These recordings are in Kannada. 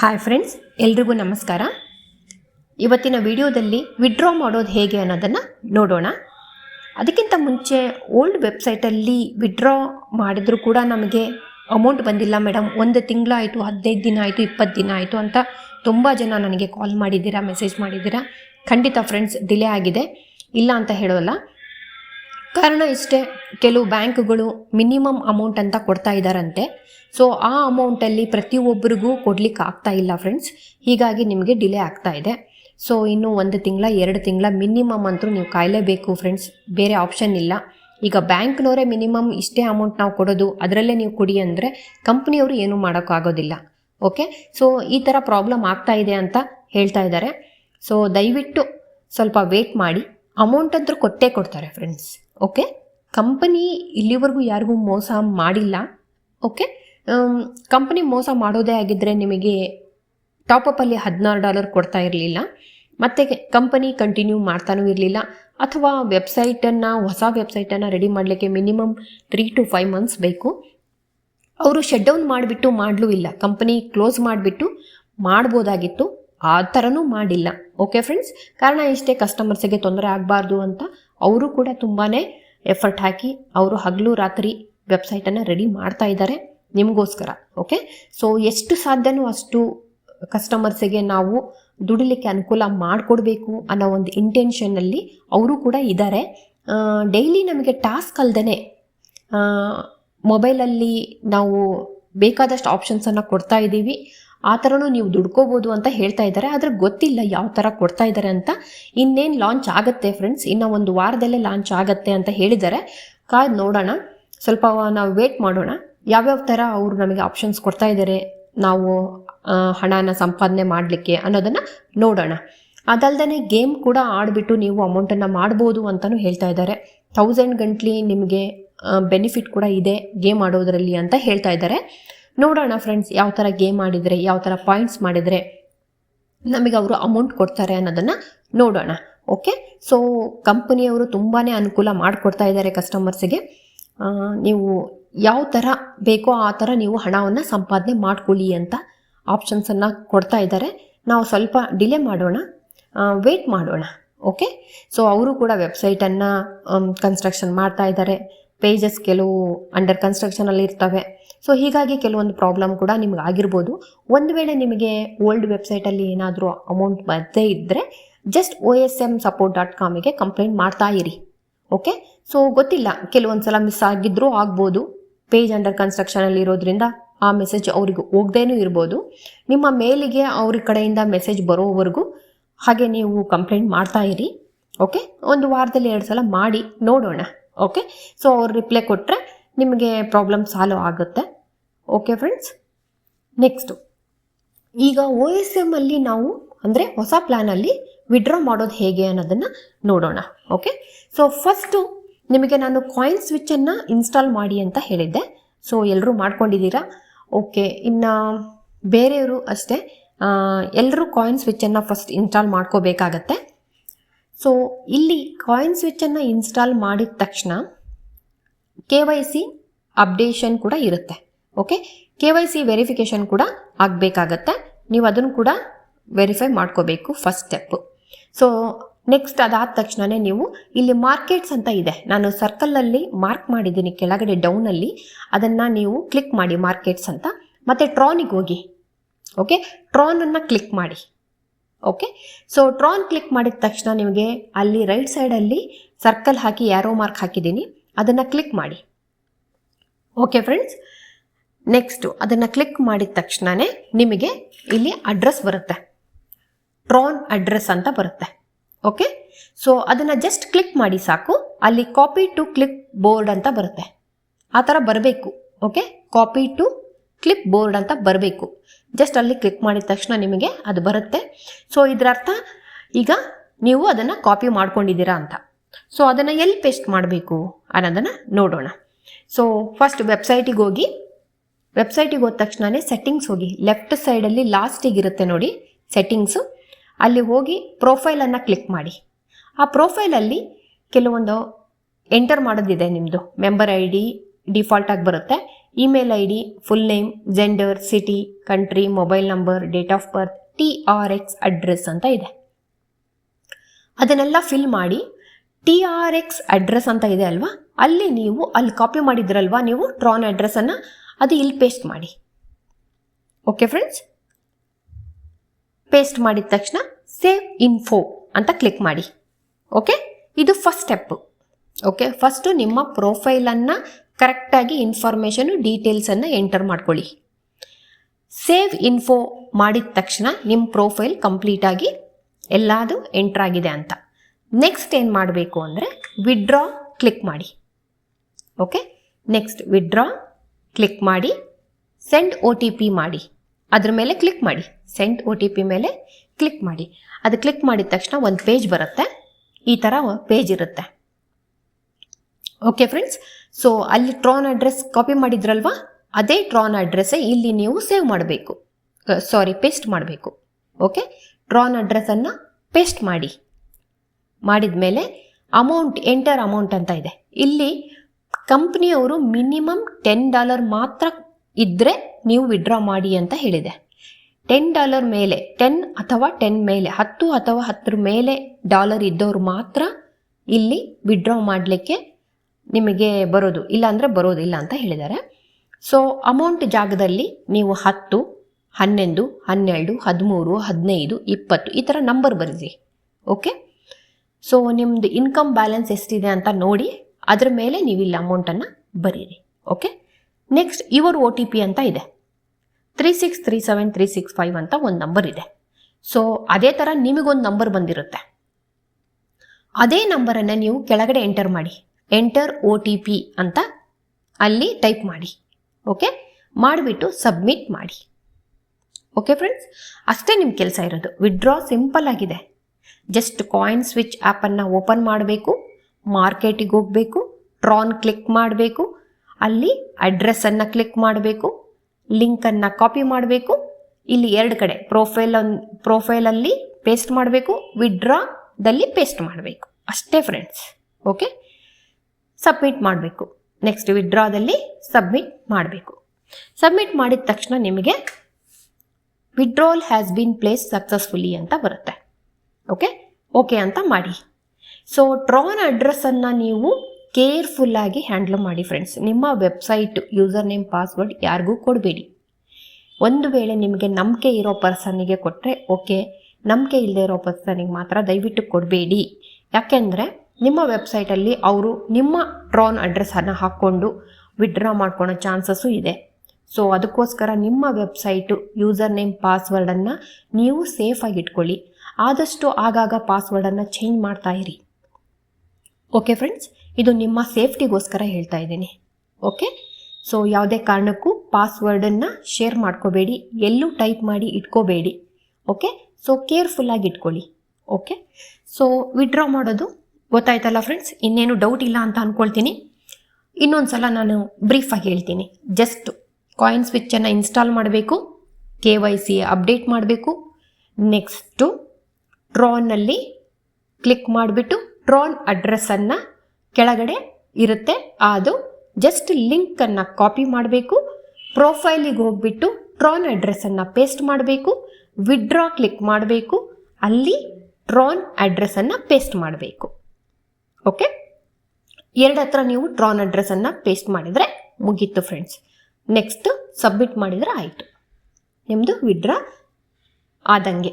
ಹಾಯ್ ಫ್ರೆಂಡ್ಸ್ ಎಲ್ರಿಗೂ ನಮಸ್ಕಾರ. ಇವತ್ತಿನ ವಿಡಿಯೋದಲ್ಲಿ ವಿಡ್ರಾ ಮಾಡೋದು ಹೇಗೆ ಅನ್ನೋದನ್ನು ನೋಡೋಣ. ಅದಕ್ಕಿಂತ ಮುಂಚೆ ಓಲ್ಡ್ ವೆಬ್ಸೈಟಲ್ಲಿ ವಿಡ್ರಾ ಮಾಡಿದರೂ ಕೂಡ ನಮಗೆ ಅಮೌಂಟ್ ಬಂದಿಲ್ಲ ಮೇಡಮ್ ಒಂದು ತಿಂಗಳಾಯಿತು, ಹದಿನೈದು ದಿನ ಆಯಿತು ಇಪ್ಪತ್ತು ದಿನ ಆಯಿತು ಅಂತ ತುಂಬ ಜನ ನನಗೆ ಕಾಲ್ ಮಾಡಿದ್ದೀರಾ ಮೆಸೇಜ್ ಮಾಡಿದ್ದೀರಾ. ಖಂಡಿತ ಫ್ರೆಂಡ್ಸ್ ಡಿಲೇ ಆಗಿದೆ. ಇಲ್ಲ ಅಂತ ಹೇಳೋಲ್ಲ. ಕಾರಣ ಇಷ್ಟೇ, ಕೆಲವು ಬ್ಯಾಂಕ್ಗಳು ಮಿನಿಮಮ್ ಅಮೌಂಟ್ ಅಂತ ಕೊಡ್ತಾ ಇದ್ದಾರಂತೆ. ಸೊ ಆ ಅಮೌಂಟಲ್ಲಿ ಪ್ರತಿಯೊಬ್ಬರಿಗೂ ಕೊಡ್ಲಿಕ್ಕೆ ಆಗ್ತಾ ಇಲ್ಲ ಫ್ರೆಂಡ್ಸ್ ಹೀಗಾಗಿ ನಿಮಗೆ ಡಿಲೇ ಆಗ್ತಾ ಇದೆ. ಸೊ ಇನ್ನು ಒಂದು ತಿಂಗಳ, ಎರಡು ತಿಂಗಳ ಮಿನಿಮಮ್ ಅಂತೂ ನೀವು ಕಾಯಲೇಬೇಕು ಫ್ರೆಂಡ್ಸ್ ಬೇರೆ ಆಪ್ಷನ್ ಇಲ್ಲ. ಈಗ ಬ್ಯಾಂಕ್ನವರೇ ಮಿನಿಮಮ್ ಇಷ್ಟೇ ಅಮೌಂಟ್ ನಾವು ಕೊಡೋದು, ಅದರಲ್ಲೇ ನೀವು ಕೊಡಿ ಅಂದರೆ ಕಂಪ್ನಿಯವರು ಏನೂ ಮಾಡೋಕ್ಕಾಗೋದಿಲ್ಲ. ಓಕೆ ಸೊ ಈ ಥರ ಪ್ರಾಬ್ಲಮ್ ಆಗ್ತಾ ಇದೆ ಅಂತ ಹೇಳ್ತಾ ಇದ್ದಾರೆ. ಸೊ ದಯವಿಟ್ಟು ಸ್ವಲ್ಪ ವೇಟ್ ಮಾಡಿ. ಅಮೌಂಟ್ ಅಂತೂ ಕೊಟ್ಟೇ ಕೊಡ್ತಾರೆ ಫ್ರೆಂಡ್ಸ್ ಓಕೆ ಕಂಪನಿ ಇಲ್ಲಿವರೆಗೂ ಯಾರಿಗೂ ಮೋಸ ಮಾಡಿಲ್ಲ. ಓಕೆ ಕಂಪನಿ ಮೋಸ ಮಾಡೋದೇ ಆಗಿದ್ದರೆ ನಿಮಗೆ ಟಾಪಪ್ಪಲ್ಲಿ ಹದಿನಾರು ಡಾಲರ್ ಕೊಡ್ತಾ ಇರಲಿಲ್ಲ. ಮತ್ತು ಕಂಪನಿ ಕಂಟಿನ್ಯೂ ಮಾಡ್ತಾನೂ ಇರಲಿಲ್ಲ. ಅಥವಾ ವೆಬ್ಸೈಟನ್ನು ಹೊಸ ವೆಬ್ಸೈಟನ್ನು ರೆಡಿ ಮಾಡಲಿಕ್ಕೆ minimum three to five months ಬೇಕು. ಅವರು ಶಟ್ ಡೌನ್ ಮಾಡಿಬಿಟ್ಟು ಮಾಡಲೂ ಇಲ್ಲ. ಕಂಪನಿ ಕ್ಲೋಸ್ ಮಾಡಿಬಿಟ್ಟು ಮಾಡ್ಬೋದಾಗಿತ್ತು. ಆ ಥರನೂ ಮಾಡಿಲ್ಲ. ಓಕೆ ಫ್ರೆಂಡ್ಸ್ ಕಾರಣ ಇಷ್ಟೇ ಕಸ್ಟಮರ್ಸಿಗೆ ತೊಂದರೆ ಆಗಬಾರ್ದು ಅಂತ ಅವರು ಕೂಡ ತುಂಬಾ ಎಫರ್ಟ್ ಹಾಕಿ ಅವರು ಹಗಲು ರಾತ್ರಿ ವೆಬ್ಸೈಟನ್ನು ರೆಡಿ ಮಾಡ್ತಾ ಇದ್ದಾರೆ ನಿಮಗೋಸ್ಕರ ಓಕೆ ಸೊ ಎಷ್ಟು ಸಾಧ್ಯನೋ ಅಷ್ಟು ಕಸ್ಟಮರ್ಸಿಗೆ ನಾವು ದುಡಿಲಿಕ್ಕೆ ಅನುಕೂಲ ಮಾಡಿಕೊಡ್ಬೇಕು ಅನ್ನೋ ಒಂದು ಇಂಟೆನ್ಷನ್ನಲ್ಲಿ ಅವರು ಕೂಡ ಇದ್ದಾರೆ. ಡೈಲಿ ನಮಗೆ ಟಾಸ್ಕ್ ಅಲ್ಲದೇ ಮೊಬೈಲಲ್ಲಿ ನಾವು ಬೇಕಾದಷ್ಟು ಆಪ್ಷನ್ಸನ್ನು ಕೊಡ್ತಾ ಇದ್ದೀವಿ. ಆ ಥರನೂ ನೀವು ದುಡ್ಕೋಬೋದು ಅಂತ ಹೇಳ್ತಾ ಇದ್ದಾರೆ. ಆದರೆ ಗೊತ್ತಿಲ್ಲ ಯಾವ ಥರ ಕೊಡ್ತಾ ಇದ್ದಾರೆ ಅಂತ. ಇನ್ನೇನು ಲಾಂಚ್ ಆಗುತ್ತೆ ಫ್ರೆಂಡ್ಸ್ ಇನ್ನು ಒಂದು ವಾರದಲ್ಲೇ ಲಾಂಚ್ ಆಗುತ್ತೆ ಅಂತ ಹೇಳಿದ್ದಾರೆ. ಕಾಯ್ದು ನೋಡೋಣ. ಸ್ವಲ್ಪ ನಾವು ವೇಟ್ ಮಾಡೋಣ. ಯಾವ್ಯಾವ ಥರ ಅವರು ನಮಗೆ ಆಪ್ಷನ್ಸ್ ಕೊಡ್ತಾ ಇದ್ದಾರೆ? ನಾವು ಹಣನ ಸಂಪಾದನೆ ಮಾಡಲಿಕ್ಕೆ ಅನ್ನೋದನ್ನು ನೋಡೋಣ. ಅದಲ್ದೇ ಗೇಮ್ ಕೂಡ ಆಡಿಬಿಟ್ಟು ನೀವು ಅಮೌಂಟನ್ನು ಮಾಡ್ಬೋದು ಅಂತಲೂ ಹೇಳ್ತಾ ಇದ್ದಾರೆ. ಥೌಸಂಡ್ ಗಂಟ್ಲಿ ನಿಮಗೆ ಬೆನಿಫಿಟ್ ಕೂಡ ಇದೆ ಗೇಮ್ ಆಡೋದ್ರಲ್ಲಿ ಅಂತ ಹೇಳ್ತಾ ಇದ್ದಾರೆ. ನೋಡೋಣ ಫ್ರೆಂಡ್ಸ್ ಯಾವ ಥರ ಗೇಮ್ ಆಡಿದರೆ, ಯಾವ ಥರ ಪಾಯಿಂಟ್ಸ್ ಮಾಡಿದರೆ ನಮಗೆ ಅವರು ಅಮೌಂಟ್ ಕೊಡ್ತಾರೆ ಅನ್ನೋದನ್ನು ನೋಡೋಣ. ಓಕೆ ಸೊ ಕಂಪನಿಯವರು ತುಂಬಾ ಅನುಕೂಲ ಮಾಡಿಕೊಡ್ತಾ ಇದ್ದಾರೆ ಕಸ್ಟಮರ್ಸಿಗೆ ನೀವು ಯಾವ ಥರ ಬೇಕೋ ಆ ಥರ ನೀವು ಹಣವನ್ನು ಸಂಪಾದನೆ ಮಾಡ್ಕೊಳ್ಳಿ ಅಂತ ಆಪ್ಷನ್ಸನ್ನು ಕೊಡ್ತಾ ಇದ್ದಾರೆ. ನಾವು ಸ್ವಲ್ಪ ಡಿಲೇ ಮಾಡೋಣ. ವೇಟ್ ಮಾಡೋಣ. ಓಕೆ ಸೊ ಅವರು ಕೂಡ ವೆಬ್ಸೈಟನ್ನು ಕನ್ಸ್ಟ್ರಕ್ಷನ್ ಮಾಡ್ತಾ ಇದ್ದಾರೆ. ಪೇಜಸ್ ಕೆಲವು ಅಂಡರ್ ಕನ್ಸ್ಟ್ರಕ್ಷನಲ್ಲಿ ಇರ್ತವೆ. ಸೊ ಹೀಗಾಗಿ ಕೆಲವೊಂದು ಪ್ರಾಬ್ಲಮ್ ಕೂಡ ನಿಮ್ಗೆ ಆಗಿರ್ಬೋದು. ಒಂದು ವೇಳೆ ನಿಮಗೆ ಓಲ್ಡ್ ವೆಬ್ಸೈಟಲ್ಲಿ ಏನಾದರೂ ಅಮೌಂಟ್ ಬರದೇ ಇದ್ದರೆ just O S M support dot ಕಾಮಿಗೆ complaint ಮಾಡ್ತಾ ಇರಿ. ಓಕೆ ಸೊ ಗೊತ್ತಿಲ್ಲ. ಕೆಲವೊಂದು ಸಲ ಮಿಸ್ ಆಗಿದ್ರೂ ಆಗ್ಬೋದು. ಪೇಜ್ ಅಂಡರ್ ಕನ್ಸ್ಟ್ರಕ್ಷನಲ್ಲಿ ಇರೋದ್ರಿಂದ ಆ ಮೆಸೇಜ್ ಅವ್ರಿಗೆ ಹೋಗ್ದೇನೂ ಇರ್ಬೋದು. ನಿಮ್ಮ ಮೇಲಿಗೆ ಅವ್ರ ಕಡೆಯಿಂದ ಮೆಸೇಜ್ ಬರೋವರೆಗೂ ಹಾಗೆ ನೀವು ಕಂಪ್ಲೇಂಟ್ ಮಾಡ್ತಾ ಇರಿ. ಓಕೆ ಒಂದು ವಾರದಲ್ಲಿ ಎರಡು ಸಲ ಮಾಡಿ ನೋಡೋಣ. ಓಕೆ ಸೊ ಅವ್ರು ರಿಪ್ಲೈ ಕೊಟ್ಟರೆ ನಿಮಗೆ ಪ್ರಾಬ್ಲಮ್ ಸಾಲ್ವ್ ಆಗುತ್ತೆ. Okay friends next O S S ಎಮ್ಮಲ್ಲಿ ನಾವು, ಅಂದರೆ ಹೊಸ ಪ್ಲ್ಯಾನಲ್ಲಿ ವಿಡ್ರಾ ಮಾಡೋದು ಹೇಗೆ ಅನ್ನೋದನ್ನು ನೋಡೋಣ. ಓಕೆ ಸೊ ಫಸ್ಟು ನಿಮಗೆ ನಾನು ಕಾಯಿನ್ ಸ್ವಿಚ್ಚನ್ನು ಇನ್ಸ್ಟಾಲ್ ಮಾಡಿ ಅಂತ ಹೇಳಿದ್ದೆ. ಸೊ ಎಲ್ಲರೂ ಮಾಡ್ಕೊಂಡಿದ್ದೀರಾ? ಓಕೆ ಇನ್ನು ಬೇರೆಯವರು ಅಷ್ಟೇ ಎಲ್ಲರೂ ಕಾಯಿನ್ ಸ್ವಿಚ್ಚನ್ನು ಫಸ್ಟ್ ಇನ್ಸ್ಟಾಲ್ ಮಾಡ್ಕೋಬೇಕಾಗತ್ತೆ. ಸೊ ಇಲ್ಲಿ ಕಾಯಿನ್ ಸ್ವಿಚ್ಚನ್ನು ಇನ್ಸ್ಟಾಲ್ ಮಾಡಿದ ತಕ್ಷಣ ಕೆ ವೈ ಸಿ ಅಪ್ಡೇಷನ್ ಕೂಡ ಇರುತ್ತೆ. Okay K Y C verification ಕೂಡ ಆಗಬೇಕಾಗತ್ತೆ. ನೀವು ಅದನ್ನು ಕೂಡ ವೆರಿಫೈ ಮಾಡ್ಕೋಬೇಕು ಫಸ್ಟ್ ಸ್ಟೆಪ್ಪು ಸೊ ನೆಕ್ಸ್ಟ್ ಅದಾದ ತಕ್ಷಣವೇ ನೀವು ಇಲ್ಲಿ ಮಾರ್ಕೆಟ್ಸ್ ಅಂತ ಇದೆ. ನಾನು ಸರ್ಕಲಲ್ಲಿ ಮಾರ್ಕ್ ಮಾಡಿದ್ದೀನಿ, ಕೆಳಗಡೆ ಡೌನಲ್ಲಿ ಅದನ್ನು ನೀವು ಕ್ಲಿಕ್ ಮಾಡಿ ಮಾರ್ಕೆಟ್ಸ್ ಅಂತ. ಮತ್ತು ಟ್ರಾನಿಗೆ ಹೋಗಿ. ಓಕೆ ಟ್ರಾನನ್ನು ಕ್ಲಿಕ್ ಮಾಡಿ. ಓಕೆ ಸೊ ಟ್ರಾನ್ ಕ್ಲಿಕ್ ಮಾಡಿದ ತಕ್ಷಣ ನಿಮಗೆ ಅಲ್ಲಿ ರೈಟ್ ಸೈಡಲ್ಲಿ ಸರ್ಕಲ್ ಹಾಕಿ ಯಾರೋ ಮಾರ್ಕ್ ಹಾಕಿದ್ದೀನಿ. ಅದನ್ನು ಕ್ಲಿಕ್ ಮಾಡಿ. ಓಕೆ ಫ್ರೆಂಡ್ಸ್ ನೆಕ್ಸ್ಟು ಅದನ್ನು ಕ್ಲಿಕ್ ಮಾಡಿದ ತಕ್ಷಣವೇ ನಿಮಗೆ ಇಲ್ಲಿ ಅಡ್ರೆಸ್ ಬರುತ್ತೆ. ಟ್ರಾನ್ ಅಡ್ರೆಸ್ ಅಂತ ಬರುತ್ತೆ. ಓಕೆ ಸೊ ಅದನ್ನು ಜಸ್ಟ್ ಕ್ಲಿಕ್ ಮಾಡಿ ಸಾಕು. ಅಲ್ಲಿ ಕಾಪಿ ಟು ಕ್ಲಿಕ್ ಬೋರ್ಡ್ ಅಂತ ಬರುತ್ತೆ. ಆ ಥರ ಬರಬೇಕು. Okay copy to clipboard ಅಂತ ಬರಬೇಕು. ಜಸ್ಟ್ ಅಲ್ಲಿ ಕ್ಲಿಕ್ ಮಾಡಿದ ತಕ್ಷಣ ನಿಮಗೆ ಅದು ಬರುತ್ತೆ. ಸೊ ಇದರ ಅರ್ಥ ಈಗ ನೀವು ಅದನ್ನು ಕಾಪಿ ಮಾಡ್ಕೊಂಡಿದ್ದೀರಾ ಅಂತ. ಸೊ ಅದನ್ನು ಎಲ್ಲಿ ಪೇಸ್ಟ್ ಮಾಡಬೇಕು ಅನ್ನೋದನ್ನು ನೋಡೋಣ. ಸೊ ಫಸ್ಟ್ ವೆಬ್ಸೈಟಿಗೆ ಹೋಗಿ. ವೆಬ್ಸೈಟಿಗೆ ಹೋದ ತಕ್ಷಣವೇ ಸೆಟ್ಟಿಂಗ್ಸ್ ಹೋಗಿ. ಲೆಫ್ಟ್ ಸೈಡಲ್ಲಿ ಲಾಸ್ಟಿಗೆ ಇರುತ್ತೆ ನೋಡಿ ಸೆಟ್ಟಿಂಗ್ಸು ಅಲ್ಲಿ ಹೋಗಿ ಪ್ರೊಫೈಲನ್ನು ಕ್ಲಿಕ್ ಮಾಡಿ. ಆ ಪ್ರೊಫೈಲಲ್ಲಿ ಕೆಲವೊಂದು ಎಂಟರ್ ಮಾಡೋದಿದೆ ನಿಮ್ಮದು ಮೆಂಬರ್ ಐ ಡಿ ಡಿಫಾಲ್ಟಾಗಿ ಬರುತ್ತೆ. Email I D full name gender city country mobile number date of birth T R X address ಅಂತ ಇದೆ. ಅದನ್ನೆಲ್ಲ ಫಿಲ್ ಮಾಡಿ ಟಿ ಆರ್ ಎಕ್ಸ್ ಅಡ್ರೆಸ್ ಅಂತ ಇದೆ ಅಲ್ವಾ? ಅಲ್ಲಿ ನೀವು ಅಲ್ಲಿ ಕಾಪಿ ಮಾಡಿದ್ರಲ್ವಾ ನೀವು ಟ್ರಾನ್ ಅಡ್ರೆಸ್ಸನ್ನು ಅದು ಇಲ್ಲಿ ಪೇಸ್ಟ್ ಮಾಡಿ. ಓಕೆ ಫ್ರೆಂಡ್ಸ್ ಪೇಸ್ಟ್ ಮಾಡಿದ ತಕ್ಷಣ ಸೇವ್ ಇನ್ಫೋ ಅಂತ ಕ್ಲಿಕ್ ಮಾಡಿ. ಓಕೆ ಇದು ಫಸ್ಟ್ ಸ್ಟೆಪ್ಪು ಓಕೆ ಫಸ್ಟು ನಿಮ್ಮ ಪ್ರೊಫೈಲನ್ನು ಕರೆಕ್ಟಾಗಿ ಇನ್ಫಾರ್ಮೇಷನು ಡೀಟೇಲ್ಸನ್ನು ಎಂಟರ್ ಮಾಡ್ಕೊಳ್ಳಿ. ಸೇವ್ ಇನ್ಫೋ ಮಾಡಿದ ತಕ್ಷಣ ನಿಮ್ಮ ಪ್ರೊಫೈಲ್ ಕಂಪ್ಲೀಟಾಗಿ ಎಲ್ಲದು ಎಂಟರ್ ಆಗಿದೆ ಅಂತ. ನೆಕ್ಸ್ಟ್ ಏನು ಮಾಡಬೇಕು ಅಂದರೆ ವಿಡ್ರಾ ಕ್ಲಿಕ್ ಮಾಡಿ. ಓಕೆ ನೆಕ್ಸ್ಟ್ ವಿಡ್ರಾ ಕ್ಲಿಕ್ ಮಾಡಿ. ಸೆಂಡ್ ಒ ಟಿ ಪಿ ಮಾಡಿ. ಅದ್ರ ಮೇಲೆ ಕ್ಲಿಕ್ ಮಾಡಿ. ಸೆಂಡ್ ಒ ಟಿ ಪಿ ಮೇಲೆ ಕ್ಲಿಕ್ ಮಾಡಿ. ಅದು ಕ್ಲಿಕ್ ಮಾಡಿದ ತಕ್ಷಣ ಒಂದು ಪೇಜ್ ಬರುತ್ತೆ. ಈ ಥರ ಪೇಜ್ ಇರುತ್ತೆ. ಓಕೆ ಫ್ರೆಂಡ್ಸ್ ಸೊ ಅಲ್ಲಿ ಟ್ರಾನ್ ಅಡ್ರೆಸ್ ಕಾಪಿ ಮಾಡಿದ್ರಲ್ವಾ? ಅದೇ ಟ್ರಾನ್ ಅಡ್ರೆಸ್ಸೇ ಇಲ್ಲಿ ನೀವು ಸೇವ್ ಮಾಡಬೇಕು. ಸಾರಿ ಪೇಸ್ಟ್ ಮಾಡಬೇಕು. ಓಕೆ ಟ್ರಾನ್ ಅಡ್ರೆಸ್ಸನ್ನು ಪೇಸ್ಟ್ ಮಾಡಿ. ಮಾಡಿದ ಮೇಲೆ ಅಮೌಂಟ್ ಎಂಟರ್ ಅಮೌಂಟ್ ಅಂತ ಇದೆ. ಇಲ್ಲಿ ಕಂಪ್ನಿಯವರು ಮಿನಿಮಮ್ ಟೆನ್ ಡಾಲರ್ ಮಾತ್ರ ಇದ್ದರೆ ನೀವು ವಿಡ್ರಾ ಮಾಡಿ ಅಂತ ಹೇಳಿದೆ. ಟೆನ್ ಡಾಲರ್ ಮೇಲೆ ಟೆನ್ ಅಥವಾ ಟೆನ್ ಮೇಲೆ, ಹತ್ತು ಅಥವಾ ಹತ್ತರ ಮೇಲೆ ಡಾಲರ್ ಇದ್ದವರು ಮಾತ್ರ ಇಲ್ಲಿ ವಿಡ್ರಾ ಮಾಡಲಿಕ್ಕೆ ನಿಮಗೆ ಬರೋದು ಇಲ್ಲ ಅಂದರೆ ಬರೋದಿಲ್ಲ ಅಂತ ಹೇಳಿದ್ದಾರೆ. ಸೊ ಅಮೌಂಟ್ ಜಾಗದಲ್ಲಿ ನೀವು ಹತ್ತು ಹನ್ನೊಂದು ಹನ್ನೆರಡು, ಹದಿಮೂರು, ಹದಿನೈದು, ಇಪ್ಪತ್ತು ಈ ಥರ ನಂಬರ್ ಬರೀರಿ ಓಕೆ ಸೊ ನಿಮ್ಮದು ಇನ್ಕಮ್ ಬ್ಯಾಲೆನ್ಸ್ ಎಷ್ಟಿದೆ ಅಂತ ನೋಡಿ ಅದರ ಮೇಲೆ ನೀವು ಇಲ್ಲಿ ಅಮೌಂಟನ್ನು ಬರೀರಿ. Okay next your O T P ಅಂತ ಇದೆ. Three six three seven three six five ಅಂತ ಒಂದು ನಂಬರ್ ಇದೆ. ಸೊ ಅದೇ ಥರ ನಿಮಗೊಂದು ನಂಬರ್ ಬಂದಿರುತ್ತೆ. ಅದೇ ನಂಬರನ್ನು ನೀವು ಕೆಳಗಡೆ ಎಂಟರ್ ಮಾಡಿ. ಎಂಟರ್ ಒ ಟಿ ಪಿ ಅಂತ ಅಲ್ಲಿ ಟೈಪ್ ಮಾಡಿ. ಓಕೆ ಮಾಡಿಬಿಟ್ಟು ಸಬ್ಮಿಟ್ ಮಾಡಿ. ಓಕೆ ಫ್ರೆಂಡ್ಸ್ ಅಷ್ಟೇ ನಿಮ್ಮ ಕೆಲಸ ಇರೋದು. ವಿಡ್ರಾ ಸಿಂಪಲ್ ಆಗಿದೆ. ಜಸ್ಟ್ ಕಾಯಿನ್ ಸ್ವಿಚ್ ಆ್ಯಪನ್ನು ಓಪನ್ ಮಾಡಬೇಕು ಮಾರ್ಕೆಟಿಗೆ ಹೋಗಬೇಕು ಟ್ರಾನ್ ಕ್ಲಿಕ್ ಮಾಡಬೇಕು, ಅಲ್ಲಿ ಅಡ್ರೆಸ್ಸನ್ನು ಕ್ಲಿಕ್ ಮಾಡಬೇಕು ಲಿಂಕನ್ನು ಕಾಪಿ ಮಾಡಬೇಕು, ಇಲ್ಲಿ ಎರಡು ಕಡೆ ಪ್ರೊಫೈಲ್ ಪ್ರೊಫೈಲಲ್ಲಿ ಪೇಸ್ಟ್ ಮಾಡಬೇಕು ವಿಡ್ರಾದಲ್ಲಿ ಪೇಸ್ಟ್ ಮಾಡಬೇಕು. ಅಷ್ಟೇ ಫ್ರೆಂಡ್ಸ್ ಓಕೆ ಸಬ್ಮಿಟ್ ಮಾಡಬೇಕು. ನೆಕ್ಸ್ಟ್ ವಿಡ್ರಾದಲ್ಲಿ ಸಬ್ಮಿಟ್ ಮಾಡಬೇಕು. ಸಬ್ಮಿಟ್ ಮಾಡಿದ ತಕ್ಷಣ ನಿಮಗೆ withdrawal has been place successfully ಅಂತ ಬರುತ್ತೆ. ಓಕೆ ಓಕೆ ಅಂತ ಮಾಡಿ. ಸೊ ಟ್ರಾನ್ ಅಡ್ರೆಸ್ಸನ್ನು ನೀವು ಕೇರ್ಫುಲ್ಲಾಗಿ ಹ್ಯಾಂಡಲ್ ಮಾಡಿ ಫ್ರೆಂಡ್ಸ್ ನಿಮ್ಮ ವೆಬ್ಸೈಟ್ ಯೂಸರ್ ನೇಮ್ ಪಾಸ್ವರ್ಡ್ ಯಾರಿಗೂ ಕೊಡಬೇಡಿ. ಒಂದು ವೇಳೆ ನಿಮಗೆ ನಂಬಿಕೆ ಇರೋ ಪರ್ಸನ್ನಿಗೆ ಕೊಟ್ಟರೆ ಓಕೆ ನಂಬಿಕೆ ಇಲ್ಲದೆ ಇರೋ ಪರ್ಸನಿಗೆ ಮಾತ್ರ ದಯವಿಟ್ಟು ಕೊಡಬೇಡಿ. ಯಾಕೆಂದರೆ ನಿಮ್ಮ ವೆಬ್ಸೈಟಲ್ಲಿ ಅವರು ನಿಮ್ಮ ಡ್ರೋನ್ ಅಡ್ರೆಸ್ಸನ್ನು ಹಾಕ್ಕೊಂಡು ವಿಡ್ರಾ ಮಾಡ್ಕೊಳ್ಳೋ ಚಾನ್ಸಸ್ಸು ಇದೆ. ಸೊ ಅದಕ್ಕೋಸ್ಕರ ನಿಮ್ಮ ವೆಬ್ಸೈಟು ಯೂಸರ್ ನೇಮ್ ಪಾಸ್ವರ್ಡನ್ನು ನೀವು ಸೇಫಾಗಿ ಇಟ್ಕೊಳ್ಳಿ. ಆದಷ್ಟು ಆಗಾಗ ಪಾಸ್ವರ್ಡನ್ನು ಚೇಂಜ್ ಮಾಡ್ತಾ ಇರಿ. ಓಕೆ ಫ್ರೆಂಡ್ಸ್ ಇದು ನಿಮ್ಮ ಸೇಫ್ಟಿಗೋಸ್ಕರ ಹೇಳ್ತಾ ಇದ್ದೀನಿ. ಓಕೆ ಸೊ ಯಾವುದೇ ಕಾರಣಕ್ಕೂ ಪಾಸ್ವರ್ಡನ್ನು ಶೇರ್ ಮಾಡ್ಕೋಬೇಡಿ. ಎಲ್ಲೂ ಟೈಪ್ ಮಾಡಿ ಇಟ್ಕೋಬೇಡಿ. ಓಕೆ ಸೊ ಕೇರ್ಫುಲ್ಲಾಗಿ ಇಟ್ಕೊಳ್ಳಿ. ಓಕೆ ಸೊ ವಿಡ್ರಾ ಮಾಡೋದು ಗೊತ್ತಾಯ್ತಲ್ಲ ಫ್ರೆಂಡ್ಸ್ ಇನ್ನೇನು ಡೌಟ್ ಇಲ್ಲ ಅಂತ ಅಂದ್ಕೊಳ್ತೀನಿ ಇನ್ನೊಂದು ಸಲ ನಾನು ಬ್ರೀಫಾಗಿ ಹೇಳ್ತೀನಿ. ಜಸ್ಟ್ ಕಾಯಿನ್ ಸ್ವಿಚ್ಚನ್ನು ಇನ್ಸ್ಟಾಲ್ ಮಾಡಬೇಕು. ಕೆ ವೈ ಸಿ ಅಪ್ಡೇಟ್ ಮಾಡಬೇಕು. ನೆಕ್ಸ್ಟು ಟ್ರಾನಲ್ಲಿ ಕ್ಲಿಕ್ ಮಾಡಿಬಿಟ್ಟು ಟ್ರಾನ್ ಅಡ್ರೆಸ್ಸನ್ನು ಕೆಳಗಡೆ ಇರುತ್ತೆ. ಅದು ಜಸ್ಟ್ ಲಿಂಕನ್ನು ಕಾಪಿ ಮಾಡಬೇಕು. ಪ್ರೊಫೈಲಿಗೆ ಹೋಗ್ಬಿಟ್ಟು ಟ್ರಾನ್ ಅಡ್ರೆಸ್ಸನ್ನು ಪೇಸ್ಟ್ ಮಾಡಬೇಕು. ವಿಡ್ರಾ ಕ್ಲಿಕ್ ಮಾಡಬೇಕು. ಅಲ್ಲಿ ಟ್ರಾನ್ ಅಡ್ರೆಸ್ಸನ್ನು ಪೇಸ್ಟ್ ಮಾಡಬೇಕು. ಓಕೆ ಎರಡು ಹತ್ರ ನೀವು ಡ್ರಾನ್ ಅಡ್ರೆಸ್ಸನ್ನು ಪೇಸ್ಟ್ ಮಾಡಿದರೆ ಮುಗೀತು ಫ್ರೆಂಡ್ಸ್ ನೆಕ್ಸ್ಟ್ ಸಬ್ಮಿಟ್ ಮಾಡಿದರೆ ಆಯಿತು. ನಿಮ್ಮದು ವಿಡ್ರಾ ಆದಂಗೆ.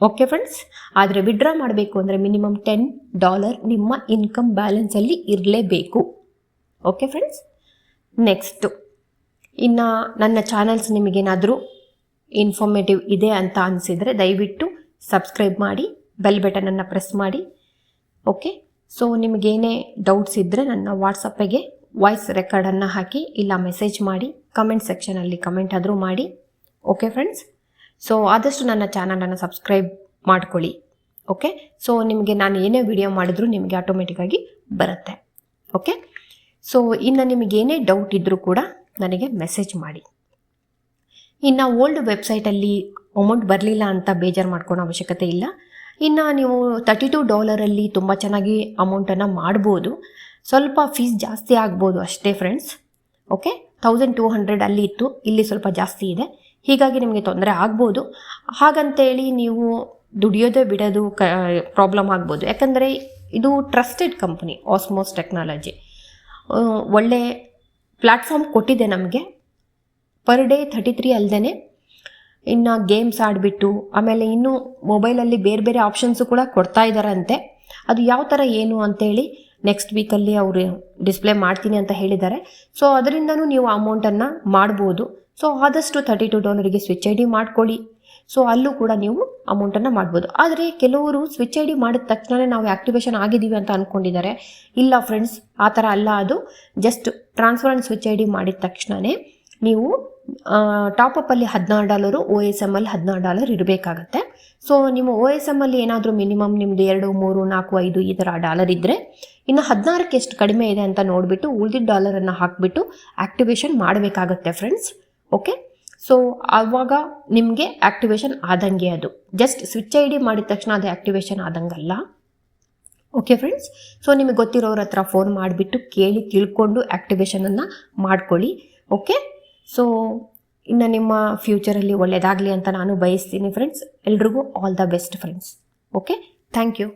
ಓಕೆ ಫ್ರೆಂಡ್ಸ್ ಆದರೆ ವಿಡ್ರಾ ಮಾಡಬೇಕು ಅಂದರೆ ಮಿನಿಮಮ್ ಟೆನ್ ಡಾಲರ್ ನಿಮ್ಮ ಇನ್ಕಮ್ ಬ್ಯಾಲೆನ್ಸಲ್ಲಿ ಇರಲೇಬೇಕು. ಓಕೆ ಫ್ರೆಂಡ್ಸ್ ನೆಕ್ಸ್ಟು ಇನ್ನು ನನ್ನ ಚಾನಲ್ಸ್ ನಿಮಗೇನಾದರೂ ಇನ್ಫಾರ್ಮೇಟಿವ್ ಇದೆ ಅಂತ ಅನಿಸಿದರೆ ದಯವಿಟ್ಟು ಸಬ್ಸ್ಕ್ರೈಬ್ ಮಾಡಿ ಬೆಲ್ ಬಟನನ್ನು ಪ್ರೆಸ್ ಮಾಡಿ. ಓಕೆ ಸೊ ನಿಮಗೇನೇ ಡೌಟ್ಸ್ ಇದ್ದರೆ ನನ್ನ ವಾಟ್ಸಪ್ಪಿಗೆ ವಾಯ್ಸ್ ರೆಕಾರ್ಡನ್ನು ಹಾಕಿ, ಇಲ್ಲ ಮೆಸೇಜ್ ಮಾಡಿ ಕಮೆಂಟ್ ಸೆಕ್ಷನಲ್ಲಿ ಕಮೆಂಟ್ ಆದರೂ ಮಾಡಿ. ಓಕೆ ಫ್ರೆಂಡ್ಸ್ ಸೊ ಆದಷ್ಟು ನನ್ನ ಚಾನಲನ್ನು ಸಬ್ಸ್ಕ್ರೈಬ್ ಮಾಡ್ಕೊಳ್ಳಿ. ಓಕೆ ಸೊ ನಿಮಗೆ ನಾನು ಏನೇ ವಿಡಿಯೋ ಮಾಡಿದ್ರೂ ನಿಮಗೆ ಆಟೋಮೆಟಿಕ್ಕಾಗಿ ಬರುತ್ತೆ. ಓಕೆ ಸೊ ಇನ್ನು ನಿಮಗೇನೇ ಡೌಟ್ ಇದ್ದರೂ ಕೂಡ ನನಗೆ ಮೆಸೇಜ್ ಮಾಡಿ. ಇನ್ನು ಓಲ್ಡ್ ವೆಬ್ಸೈಟಲ್ಲಿ ಅಮೌಂಟ್ ಬರಲಿಲ್ಲ ಅಂತ ಬೇಜಾರು ಮಾಡ್ಕೊಳೋ ಅವಶ್ಯಕತೆ ಇಲ್ಲ. ಇನ್ನು ನೀವು ತರ್ಟಿ ಟು ಡಾಲರಲ್ಲಿ ತುಂಬ ಚೆನ್ನಾಗಿ ಅಮೌಂಟನ್ನು ಮಾಡ್ಬೋದು. ಸ್ವಲ್ಪ ಫೀಸ್ ಜಾಸ್ತಿ ಆಗ್ಬೋದು ಅಷ್ಟೇ friends okay thousand two hundred ಅಲ್ಲಿ ಇತ್ತು. ಇಲ್ಲಿ ಸ್ವಲ್ಪ ಜಾಸ್ತಿ ಇದೆ. ಹೀಗಾಗಿ ನಿಮಗೆ ತೊಂದರೆ ಆಗ್ಬೋದು. ಹಾಗಂತೇಳಿ ನೀವು ದುಡಿಯೋದೇ ಬಿಡೋದು ಕ ಪ್ರಾಬ್ಲಮ್ ಆಗ್ಬೋದು. ಯಾಕಂದರೆ ಇದು ಟ್ರಸ್ಟೆಡ್ ಕಂಪ್ನಿ ಆಸ್ಮೋಸ್ ಟೆಕ್ನಾಲಜಿ ಒಳ್ಳೆ ಪ್ಲ್ಯಾಟ್ಫಾರ್ಮ್ ಕೊಟ್ಟಿದೆ ನಮಗೆ. ಪರ್ ಡೇ ಥರ್ಟಿ ತ್ರೀ ಅಲ್ಲದೆ ಇನ್ನು ಗೇಮ್ಸ್ ಆಡಿಬಿಟ್ಟು, ಆಮೇಲೆ ಇನ್ನೂ ಮೊಬೈಲಲ್ಲಿ ಬೇರೆ ಬೇರೆ ಆಪ್ಷನ್ಸು ಕೂಡ ಕೊಡ್ತಾ ಇದ್ದಾರಂತೆ ಅದು ಯಾವ ಥರ ಏನು ಅಂತೇಳಿ ನೆಕ್ಸ್ಟ್ ವೀಕಲ್ಲಿ ಅವರು ಡಿಸ್ಪ್ಲೇ ಮಾಡ್ತೀನಿ ಅಂತ ಹೇಳಿದ್ದಾರೆ. ಸೊ ಅದರಿಂದನೂ ನೀವು ಅಮೌಂಟನ್ನು ಮಾಡ್ಬೋದು. ಸೊ ಆದಷ್ಟು ತರ್ಟಿ ಟು ಡಾಲರಿಗೆ ಸ್ವಿಚ್ ಐ ಡಿ ಮಾಡ್ಕೊಳ್ಳಿ. ಸೊ ಅಲ್ಲೂ ಕೂಡ ನೀವು ಅಮೌಂಟನ್ನು ಮಾಡ್ಬೋದು. ಆದರೆ ಕೆಲವರು ಸ್ವಿಚ್ ಐ ಡಿ ಮಾಡಿದ ತಕ್ಷಣವೇ ನಾವು ಆ್ಯಕ್ಟಿವೇಶನ್ ಆಗಿದ್ದೀವಿ ಅಂತ ಅಂದ್ಕೊಂಡಿದ್ದಾರೆ ಇಲ್ಲ ಫ್ರೆಂಡ್ಸ್ ಆ ಥರ ಅಲ್ಲ ಅದು. Just transfer and switch I D ಮಾಡಿದ ತಕ್ಷಣವೇ ನೀವು ಟಾಪಪ್ಪಲ್ಲಿ ಹದಿನಾರು ಡಾಲರು ಒ ಎಸ್ ಎಮ್ಮಲ್ಲಿ ಹದಿನಾರು ಡಾಲರ್ ಇರಬೇಕಾಗತ್ತೆ. ಸೊ ನಿಮ್ಮ ಓ ಎಸ್ ಎಮ್ಮಲ್ಲಿ ಏನಾದರೂ ಮಿನಿಮಮ್ ನಿಮ್ಮದು ಎರಡು, ಮೂರು, ನಾಲ್ಕು, ಐದು ಈ ಥರ ಡಾಲರ್ ಇದ್ದರೆ ಇನ್ನು ಹದಿನಾರಕ್ಕೆ ಎಷ್ಟು ಕಡಿಮೆ ಇದೆ ಅಂತ ನೋಡಿಬಿಟ್ಟು ಉಳಿದಿದ್ದ ಡಾಲರನ್ನು ಹಾಕಿಬಿಟ್ಟು ಆ್ಯಕ್ಟಿವೇಶನ್ ಮಾಡಬೇಕಾಗತ್ತೆ ಫ್ರೆಂಡ್ಸ್ ಓಕೆ ಸೊ ಆವಾಗ ನಿಮಗೆ ಆ್ಯಕ್ಟಿವೇಶನ್ ಆದಂಗೆ ಅದು. ಜಸ್ಟ್ ಸ್ವಿಚ್ ಐ ಡಿ ಮಾಡಿದ ತಕ್ಷಣ ಅದು ಆ್ಯಕ್ಟಿವೇಶನ್ ಆದಂಗಲ್ಲ. ಓಕೆ ಫ್ರೆಂಡ್ಸ್ ಸೊ ನಿಮಗೆ ಗೊತ್ತಿರೋರ ಹತ್ರ ಫೋನ್ ಮಾಡಿಬಿಟ್ಟು ಕೇಳಿ, ತಿಳ್ಕೊಂಡು ಆ್ಯಕ್ಟಿವೇಶನನ್ನು ಮಾಡ್ಕೊಳ್ಳಿ. ಓಕೆ ಸೊ ಇನ್ನು ನಿಮ್ಮ ಫ್ಯೂಚರಲ್ಲಿ ಒಳ್ಳೆಯದಾಗಲಿ ಅಂತ ನಾನು ಬಯಸ್ತೀನಿ ಫ್ರೆಂಡ್ಸ್ ಎಲ್ರಿಗೂ all the best friends okay thank you